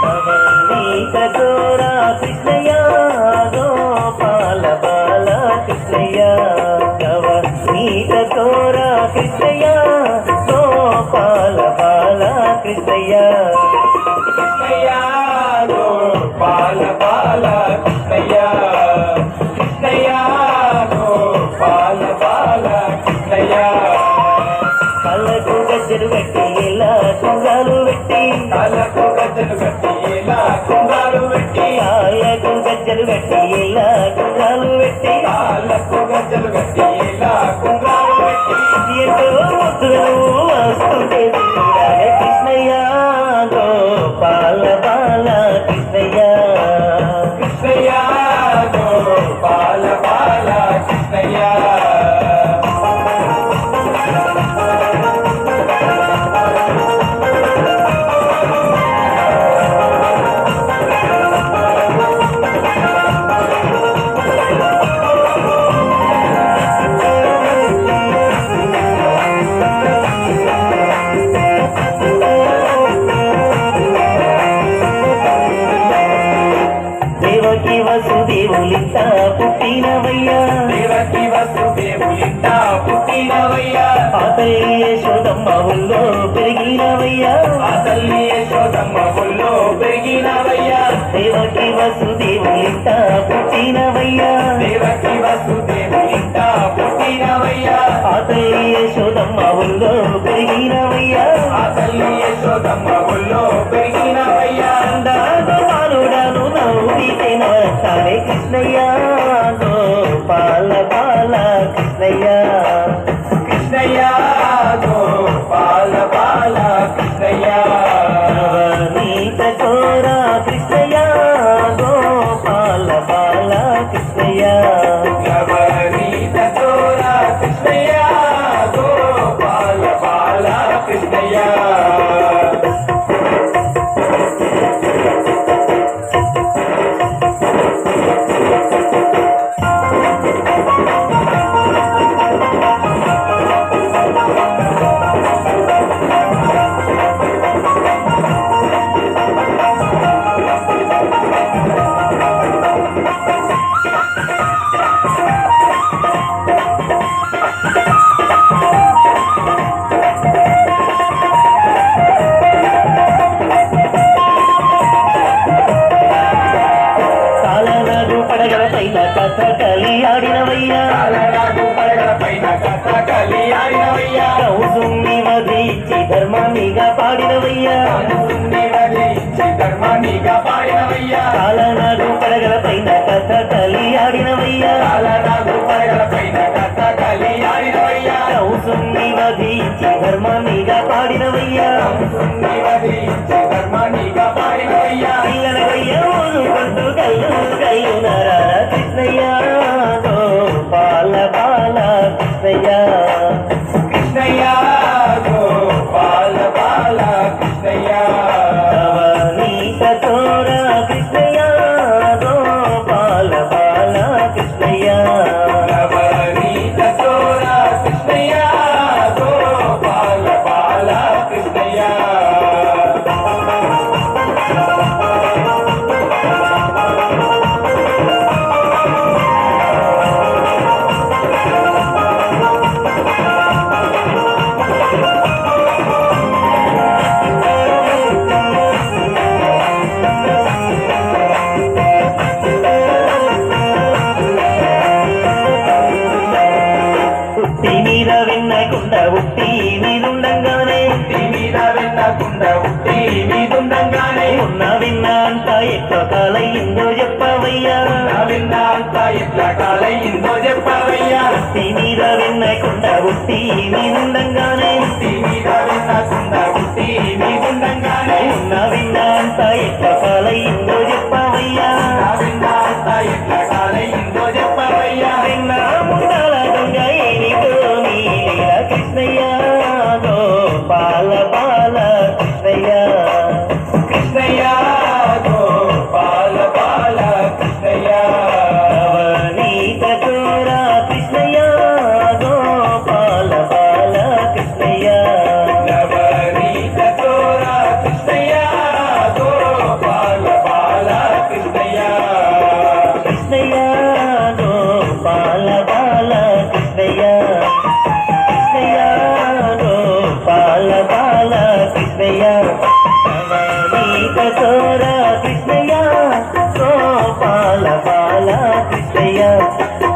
నవనీత చోర కృష్ణయ్య గోపాల బాల కృష్ణయ్య నవనీత చోర కృష్ణయ్య గోపాల బాల కృష్ణయ్య కృష్ణయ్య గోపాల బాల కృష్ణయ్య కృష్ణయ్య గోపాల బాల కళ్ళకు గజ్జలు పెట్టి ఇలా కుంగాలు పెట్టి గజ్జలు కట్టి ఇలా కుండాలు పెట్టి కాళ్ళకు గజ్జలు పెట్టి ఇలా వసుదేవులింత పుట్టినవయ్యా. దేవకి వసుదేవులింట పుట్టినవయ్యా. ఆ తల్లి యశోదమ్మ ఊళ్ళో పెరిగినవయ్యా. ఆ తల్లి యశోదమ్మ ఒళ్ళో పెరిగినవయ్యా. దేవకి వసుదేవులింత పుట్టినవయ్యా. దేవకి వసుదేవులింట పుట్టినవయ్యా. ఆ తల్లి యశోదమ్మ పెరిగినవయ్యా. ఆడినవయ్యా. కౌసుని వధించి ధర్మాన్నిగా పాడినవయ్యా. కాలనాడు పడగల పైన కథ కలి ఆడినవయ్యా. కాలరాజు పడగల పైన కథ కలి ఆడినవయ్యా కౌసుని ధర్మాన్నిగా పాడినవయ్యా. ஐயா இதுந்தங்கானே உன்னவின்னான் தாயிற்ற காலை இந்தோ எப்பவையா உன்னவின்னான் தாயிற்ற காலை இந்தோ எப்பவையா உத்தி மீதவென்ன கொண்ட உத்தி மீதுந்தங்கானே உத்தி மீதவென்ன கொண்ட உத்தி மீதுந்தங்கானே உன்னவின்னான் தாயிற்ற காலை இந்தோ எப்பவையா உன்னவின்னான் தாயிற்ற காலை இந்தோ எப்பவையா என்ன முன்னால கங்கை நீ தோனி கிருஷ்ணயா? கோபாலபா Thank you.